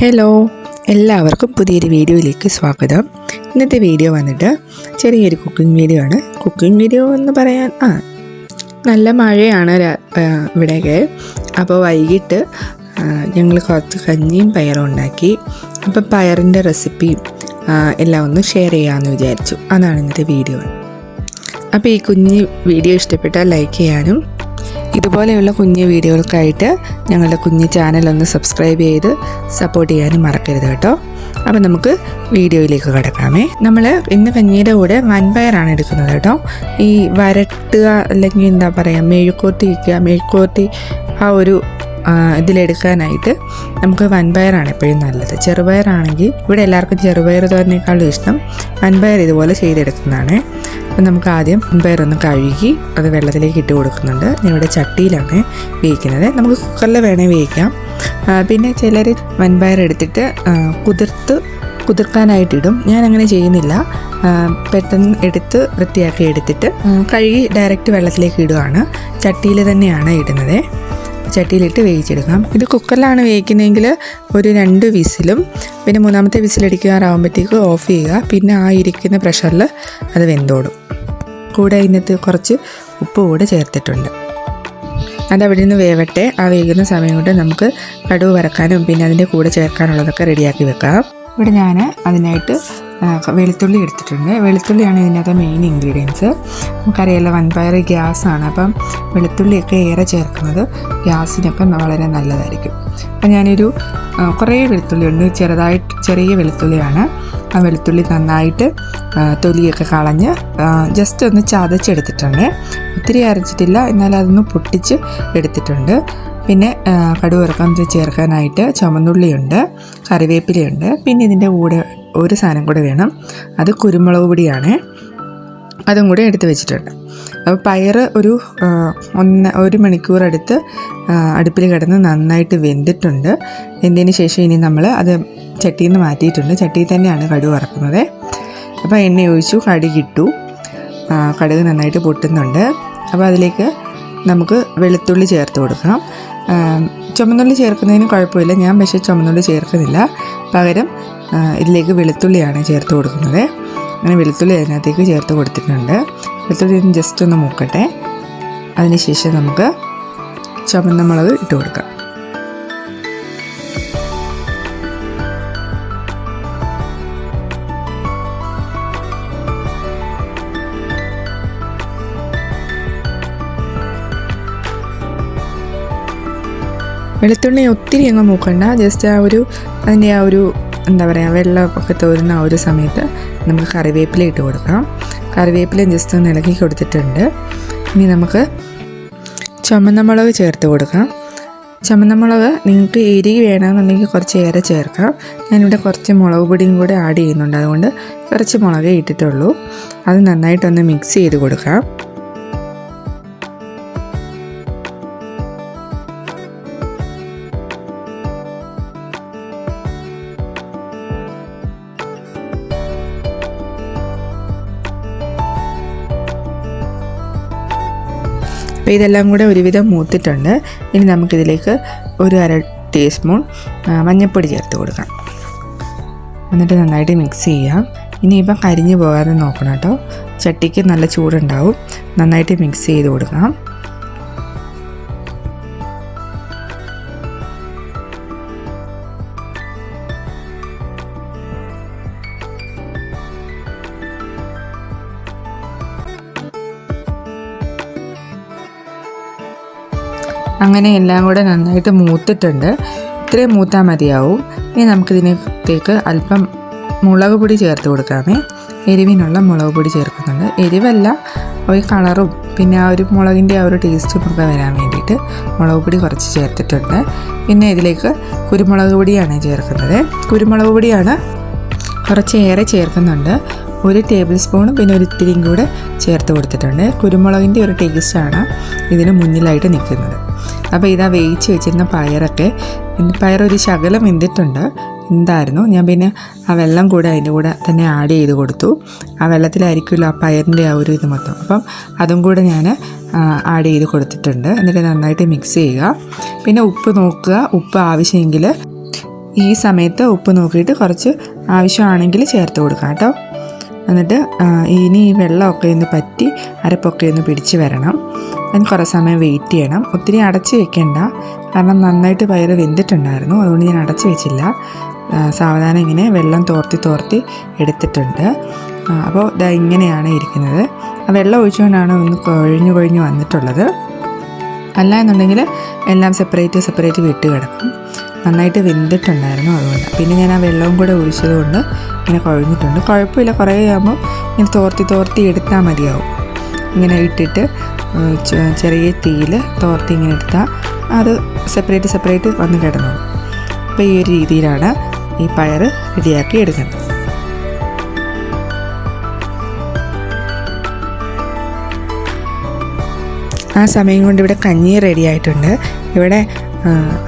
Hello എല്ലാവർക്കും പുതിയൊരു വീഡിയോയിലേക്ക് സ്വാഗതം. ഇന്നത്തെ വീഡിയോ വന്നിട്ട് ചെറിയൊരു കുക്കിംഗ് വീഡിയോ ആണ്. കുക്കിംഗ് വീഡിയോ എന്ന് പറയാൻ ആ നല്ല മഴയാണ് ഇവിടെയൊക്കെ. അപ്പോൾ വൈകിട്ട് ഞങ്ങൾ കുറച്ച് കഞ്ഞിയും പയറും ഉണ്ടാക്കി. അപ്പം പയറിന്റെ റെസിപ്പിയും എല്ലാം ഒന്ന് ഷെയർ ചെയ്യാമെന്ന് വിചാരിച്ചു. അതാണ് ഇന്നത്തെ വീഡിയോ അപ്പോൾ ഈ കുഞ്ഞ് വീഡിയോ ഇഷ്ടപ്പെട്ടാൽ ലൈക്ക് ചെയ്യാനും ഇതുപോലെയുള്ള കുഞ്ഞു വീഡിയോകൾക്കായിട്ട് ഞങ്ങളുടെ കുഞ്ഞു ചാനൽ ഒന്ന് സബ്സ്ക്രൈബ് ചെയ്ത് സപ്പോർട്ട് ചെയ്യാനും മറക്കരുത് കേട്ടോ. അപ്പോൾ നമുക്ക് വീഡിയോയിലേക്ക് കിടക്കാമേ. നമ്മൾ ഇന്ന് കഞ്ഞിയുടെ കൂടെ വൻപയറാണ് എടുക്കുന്നത് കേട്ടോ. ഈ വരട്ടുക അല്ലെങ്കിൽ എന്താ പറയുക മെഴുക്കോർത്തി വയ്ക്കുക മെഴുക്കോർത്തി ആ ഒരു ഇതിലെടുക്കാനായിട്ട് നമുക്ക് വൻപയറാണ് എപ്പോഴും നല്ലത്. ചെറുപയറാണെങ്കിൽ ഇവിടെ എല്ലാവർക്കും ചെറുപയർ തോരനേക്കാളും ഇഷ്ടം. വൻപയർ ഇതുപോലെ ചെയ്തെടുക്കുന്നതാണ്. അപ്പം നമുക്ക് ആദ്യം വൻപയർ ഒന്ന് കഴുകി അത് വെള്ളത്തിലേക്ക് ഇട്ട് കൊടുക്കുന്നുണ്ട്. ഞാനിവിടെ ചട്ടിയിലാണ് വേവിക്കുന്നത്. നമുക്ക് കുക്കറിൽ വേണേൽ വേവിക്കാം. പിന്നെ ചിലർ വൻപയർ എടുത്തിട്ട് കുതിർത്ത് കുതിർക്കാനായിട്ടിടും ഞാൻ അങ്ങനെ ചെയ്യുന്നില്ല. പെട്ടെന്ന് എടുത്ത് വൃത്തിയാക്കി എടുത്തിട്ട് കഴുകി ഡയറക്റ്റ് വെള്ളത്തിലേക്ക് ഇടുകയാണ് ചട്ടിയിൽ തന്നെയാണ് ഇടുന്നത്. ചട്ടിയിലിട്ട് വേവിച്ചെടുക്കാം. ഇത് കുക്കറിലാണ് വേവിക്കുന്നതെങ്കിൽ ഒരു രണ്ട് വിസിലും പിന്നെ മൂന്നാമത്തെ വിസിലടിക്കാറാകുമ്പോഴത്തേക്ക് ഓഫ് ചെയ്യുക. പിന്നെ ആ ഇരിക്കുന്ന പ്രഷറിൽ അത് വെന്തോടും. കൂടെ ഇതിനകത്ത് കുറച്ച് ഉപ്പ് കൂടെ ചേർത്തിട്ടുണ്ട്. അതവിടെ നിന്ന് വേവട്ടെ. ആ വേകുന്ന സമയം കൊണ്ട് നമുക്ക് കടുവ് വറക്കാനും പിന്നെ അതിന്റെ കൂടെ ചേർക്കാനുള്ളതൊക്കെ റെഡിയാക്കി വെക്കാം. ഇവിടെ ഞാൻ അതിനായിട്ട് വെളുത്തുള്ളി എടുത്തിട്ടുണ്ട്. വെളുത്തുള്ളിയാണ് ഇതിനകത്ത് മെയിൻ ഇൻഗ്രീഡിയൻസ് നമുക്കറിയാലോ വൻപയർ ഗ്യാസാണ്. അപ്പം വെളുത്തുള്ളിയൊക്കെ ഏറെ ചേർക്കുന്നത് ഗ്യാസിനൊക്കെ വളരെ നല്ലതായിരിക്കും. അപ്പം ഞാനൊരു കുറേ വെളുത്തുള്ളി ഉണ്ട് ചെറുതായിട്ട് ചെറിയ വെളുത്തുള്ളിയാണ്. ആ വെളുത്തുള്ളി നന്നായിട്ട് തൊലിയൊക്കെ കളഞ്ഞ് ജസ്റ്റ് ഒന്ന് ചതച്ചെടുത്തിട്ടുണ്ട്. ഒത്തിരി അരച്ചിട്ടില്ല എന്നാൽ അതൊന്ന് പൊട്ടിച്ച് എടുത്തിട്ടുണ്ട്. പിന്നെ കടുവറക്കം ചേർക്കാനായിട്ട് ചുമന്നുള്ളിയുണ്ട് കറിവേപ്പിലയുണ്ട്. പിന്നെ ഇതിന്റെ കൂടെ ഒരു സാധനം കൂടെ വേണം. അത് കുരുമുളക് പൊടിയാണ്. അതും കൂടെ എടുത്ത് വെച്ചിട്ടുണ്ട്. അപ്പോൾ പയർ ഒരു ഒന്ന് ഒരു മണിക്കൂർ അടുത്ത് അടുപ്പിൽ കിടന്ന് നന്നായിട്ട് വെന്തിട്ടുണ്ട്. വെന്തതിന് ശേഷം ഇനി നമ്മൾ അത് ചട്ടിയിൽ നിന്ന് മാറ്റിയിട്ടുണ്ട്. ചട്ടിയിൽ തന്നെയാണ് കടുക് വറക്കുന്നത്. അപ്പോൾ എണ്ണ ഒഴിച്ചു കടുകിട്ടു കടുക് നന്നായിട്ട് പൊട്ടുന്നുണ്ട്. അപ്പോൾ അതിലേക്ക് നമുക്ക് വെളുത്തുള്ളി ചേർത്ത് കൊടുക്കാം ചുമന്നുള്ളി ചേർക്കുന്നതിന് കുഴപ്പമില്ല. ഞാൻ പക്ഷേ ചുമന്നുള്ളി ചേർക്കുന്നില്ല. പകരം ഇതിലേക്ക് വെളുത്തുള്ളിയാണ് ചേർത്ത് കൊടുക്കുന്നത്. അങ്ങനെ വെളുത്തുള്ളി അതിനകത്തേക്ക് ചേർത്ത് കൊടുത്തിട്ടുണ്ട്. വെളുത്തുള്ളി ജസ്റ്റ് ഒന്ന് മൂക്കട്ടെ. അതിനുശേഷം നമുക്ക് ചുമന്ന മുളക് ഇട്ട് കൊടുക്കാം. വെളുത്തുള്ളി ഒത്തിരി അങ്ങ് മൂക്കണ്ട. ജസ്റ്റ് ആ ഒരു അതിന്റെ ആ ഒരു എന്താ പറയുക വെള്ളമൊക്കെ തോരുന്ന ആ ഒരു സമയത്ത് നമുക്ക് കറിവേപ്പില ഇട്ട് കൊടുക്കാം കറിവേപ്പില ജസ്റ്റ് ഒന്ന് ഇളക്കി കൊടുത്തിട്ടുണ്ട്. ഇനി നമുക്ക് ചുമന്ന മുളക് ചേർത്ത് കൊടുക്കാം. ചുമന്ന മുളക് നിങ്ങൾക്ക് എരി വേണമെന്നുണ്ടെങ്കിൽ കുറച്ച് ഏറെ ചേർക്കാം. ഞാനിവിടെ കുറച്ച് മുളക് പൊടിയും കൂടെ ആഡ് ചെയ്യുന്നുണ്ട്. അതുകൊണ്ട് കുറച്ച് മുളകേ ഇട്ടിട്ടുള്ളൂ. അത് നന്നായിട്ടൊന്ന് മിക്സ് ചെയ്ത് കൊടുക്കാം. അപ്പോൾ ഇതെല്ലാം കൂടെ ഒരുവിധം മൂത്തിട്ടുണ്ട്. ഇനി നമുക്കിതിലേക്ക് ഒരു അര ടീസ്പൂൺ മഞ്ഞൾപ്പൊടി ചേർത്ത് കൊടുക്കാം എന്നിട്ട് നന്നായിട്ട് മിക്സ് ചെയ്യാം. ഇനിയിപ്പം കരിഞ്ഞു പോകാതെ നോക്കണം കേട്ടോ. ചട്ടിക്ക് നല്ല ചൂടുണ്ടാവും. നന്നായിട്ട് മിക്സ് ചെയ്ത് കൊടുക്കാം അങ്ങനെ എല്ലാം കൂടെ നന്നായിട്ട് മൂത്തിട്ടുണ്ട്. ഇത്രയും മൂത്താൽ മതിയാവും. ഇനി നമുക്കിതിനകത്തേക്ക് അല്പം മുളക് പൊടി ചേർത്ത് കൊടുക്കാമേ. എരിവിനുള്ള മുളക് പൊടി ചേർക്കുന്നുണ്ട്. എരിവല്ല ഒരു കളറും പിന്നെ ആ ഒരു മുളകിന്റെ ആ ഒരു ടേസ്റ്റും ഒക്കെ വരാൻ വേണ്ടിയിട്ട് മുളക് പൊടി കുറച്ച് ചേർത്തിട്ടുണ്ട്. പിന്നെ ഇതിലേക്ക് കുരുമുളക് പൊടിയാണ് ചേർക്കുന്നത്. കുരുമുളക് പൊടിയാണ് കുറച്ചേറെ ചേർക്കുന്നുണ്ട്. ഒരു ടേബിൾ സ്പൂണും പിന്നെ ഒരു ഇത്തിരിയും കൂടെ ചേർത്ത് കൊടുത്തിട്ടുണ്ട്. കുരുമുളകിന്റെ ഒരു ടേസ്റ്റാണ് ഇതിന് മുന്നിലായിട്ട് നിൽക്കുന്നത്. അപ്പോൾ ഇതാ വേവിച്ച് വെച്ചിരുന്ന പയറൊക്കെ. പയറൊരു ശകലം വെന്തിട്ടുണ്ട്. എന്തായിരുന്നു? ഞാൻ പിന്നെ ആ വെള്ളം കൂടെ അതിന്റെ കൂടെ തന്നെ ആഡ് ചെയ്ത് കൊടുത്തു. ആ വെള്ളത്തിലായിരിക്കുമല്ലോ ആ പയറിന്റെ ആ ഒരു ഇത് മൊത്തം. അപ്പം അതും കൂടെ ഞാൻ ആഡ് ചെയ്ത് കൊടുത്തിട്ടുണ്ട്. എന്നിട്ട് നന്നായിട്ട് മിക്സ് ചെയ്യുക. പിന്നെ ഉപ്പ് നോക്കുക. ഉപ്പ് ആവശ്യമെങ്കിൽ ഈ സമയത്ത് ഉപ്പ് നോക്കിയിട്ട് കുറച്ച് ആവശ്യമാണെങ്കിൽ ചേർത്ത് കൊടുക്കുക കേട്ടോ. എന്നിട്ട് ഇനി ഈ വെള്ളമൊക്കെ ഒന്ന് പറ്റി അരപ്പൊക്കെ ഒന്ന് പിടിച്ച് വരണം. അതിന് കുറേ സമയം വെയിറ്റ് ചെയ്യണം. ഒത്തിരി അടച്ച് വെക്കേണ്ട. കാരണം നന്നായിട്ട് പയറ് വെന്തിട്ടുണ്ടായിരുന്നു. അതുകൊണ്ട് ഞാൻ അടച്ച് വെച്ചില്ല. സാവധാനം ഇങ്ങനെ വെള്ളം തോർത്തി തോർത്തി എടുത്തിട്ടുണ്ട്. അപ്പോൾ ഇതാ ഇങ്ങനെയാണ് ഇരിക്കുന്നത്. ആ വെള്ളം ഒഴിച്ചുകൊണ്ടാണ് ഒന്ന് കൊഴിഞ്ഞു കൊഴിഞ്ഞു വന്നിട്ടുള്ളത്. അല്ല എന്നുണ്ടെങ്കിൽ എല്ലാം സെപ്പറേറ്റ് സെപ്പറേറ്റ് വിട്ട് കിടക്കും. നന്നായിട്ട് വെന്തിട്ടുണ്ടായിരുന്നു അതുകൊണ്ട്. പിന്നെ ഞാൻ ആ വെള്ളവും കൂടെ ഒഴിച്ചത് കൊണ്ട് ഇങ്ങനെ കുഴഞ്ഞിട്ടുണ്ട്. കുഴപ്പമില്ല. കുറേ ആകുമ്പോൾ ഇങ്ങനെ തോർത്തി തോർത്തി എടുത്താൽ മതിയാവും. ഇങ്ങനെ ഇട്ടിട്ട് ചെറിയ തീയിൽ തോർത്തി ഇങ്ങനെ എടുത്താൽ അത് സെപ്പറേറ്റ് സെപ്പറേറ്റ് വന്ന് കിടന്നോളും. അപ്പോൾ ഈ ഒരു രീതിയിലാണ് ഈ പയർ റെഡിയാക്കി എടുക്കുന്നത്. ആ സമയം കൊണ്ട് ഇവിടെ കഞ്ഞി റെഡി ആയിട്ടുണ്ട്. ഇവിടെ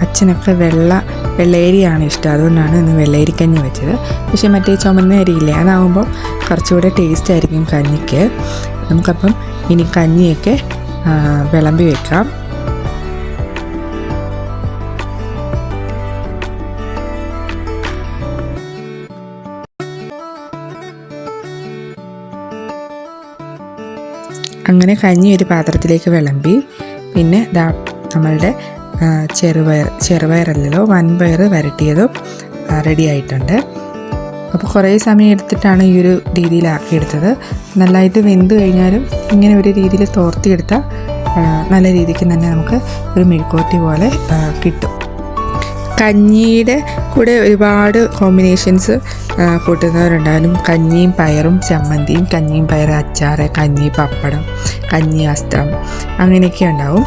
അച്ഛനൊക്കെ വെള്ള വെള്ളേരിയാണ് ഇഷ്ടം. അതുകൊണ്ടാണ് ഇന്ന് വെള്ളേരി കഞ്ഞി വെച്ചത്. പക്ഷേ മറ്റേ ചുമന്ന അരിയില്ലേ അതാവുമ്പോൾ കുറച്ചുകൂടെ ടേസ്റ്റ് ആയിരിക്കും കഞ്ഞിക്ക്. നമുക്കപ്പം ഇനി കഞ്ഞിയൊക്കെ വിളമ്പി വെക്കാം. അങ്ങനെ കഞ്ഞി ഒരു പാത്രത്തിലേക്ക് വിളമ്പി പിന്നെ ദാ നമ്മളുടെ ചെറുപയർ ചെറുപയറല്ലല്ലോ വൻപയർ വരട്ടിയതും റെഡി ആയിട്ടുണ്ട്. അപ്പോൾ കുറേ സമയം എടുത്തിട്ടാണ് ഈ ഒരു രീതിയിലാക്കിയെടുത്തത് നല്ലതായിട്ട് വെന്ത് കഴിഞ്ഞാലും ഇങ്ങനെ ഒരു രീതിയിൽ തോർത്തിയെടുത്താൽ നല്ല രീതിക്ക് തന്നെ നമുക്ക് ഒരു മെഴുക്കോട്ടി പോലെ കിട്ടും. കഞ്ഞിയുടെ കൂടെ ഒരുപാട് കോമ്പിനേഷൻസ് കൂട്ടുന്നവരുണ്ടായാലും കഞ്ഞിയും പയറും ചമ്മന്തിയും കഞ്ഞിയും പയർ അച്ചാറ് കഞ്ഞി പപ്പടം കഞ്ഞി അസ്ത്രം അങ്ങനെയൊക്കെ ഉണ്ടാവും.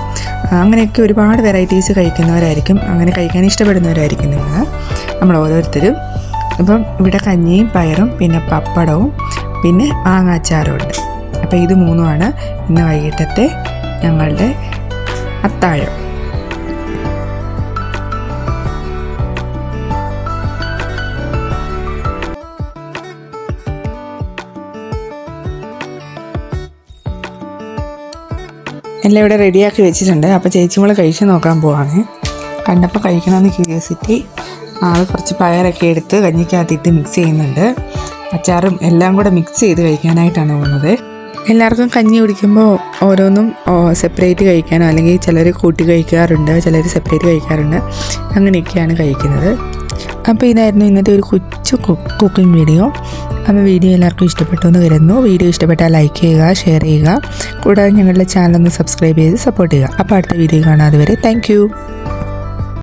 അങ്ങനെയൊക്കെ ഒരുപാട് വെറൈറ്റീസ് കഴിക്കുന്നവരായിരിക്കും അങ്ങനെ കഴിക്കാൻ ഇഷ്ടപ്പെടുന്നവരായിരിക്കും നിങ്ങൾ. നമ്മൾ ഓരോരുത്തരും അപ്പം ഇവിടെ കഞ്ഞിയും പയറും പിന്നെ പപ്പടവും പിന്നെ മാങ്ങാച്ചാറും ഉണ്ട് അപ്പോൾ ഇത് മൂന്നുമാണ് ഇന്ന് വൈകിട്ടത്തെ ഞങ്ങളുടെ അത്താഴം. എല്ലാം ഇവിടെ റെഡിയാക്കി വെച്ചിട്ടുണ്ട്. അപ്പോൾ ചേച്ചി മോൾ കഴിച്ച് നോക്കാൻ പോവാണ്. കണ്ടപ്പോൾ കഴിക്കണമെന്ന് ക്യൂരിയോസിറ്റി ആൾ കുറച്ച് പയറൊക്കെ എടുത്ത് കഞ്ഞിക്കകത്തിട്ട് മിക്സ് ചെയ്യുന്നുണ്ട്. അച്ചാറും എല്ലാം കൂടെ മിക്സ് ചെയ്ത് കഴിക്കാനായിട്ടാണ് പോകുന്നത്. എല്ലാവർക്കും കഞ്ഞി കുടിക്കുമ്പോൾ ഓരോന്നും സെപ്പറേറ്റ് കഴിക്കാനോ അല്ലെങ്കിൽ ചിലർ കൂട്ടി കഴിക്കാറുണ്ട് ചിലർ സെപ്പറേറ്റ് കഴിക്കാറുണ്ട്. അങ്ങനെയൊക്കെയാണ് കഴിക്കുന്നത്. അപ്പോൾ ഇതായിരുന്നു ഇന്നത്തെ ഒരു കൊച്ചു കുക്കിംഗ് വീഡിയോ അപ്പോൾ വീഡിയോ എല്ലാവർക്കും ഇഷ്ടപ്പെട്ടു എന്ന് വരുന്നു വീഡിയോ ഇഷ്ടപ്പെട്ടാൽ ലൈക്ക് ചെയ്യുക ഷെയർ ചെയ്യുക. കൂടാതെ ഞങ്ങളുടെ ചാനൽ ഒന്ന് സബ്സ്ക്രൈബ് ചെയ്ത് സപ്പോർട്ട് ചെയ്യുക. അപ്പോൾ അടുത്ത വീഡിയോ കാണാതെ വരെ താങ്ക്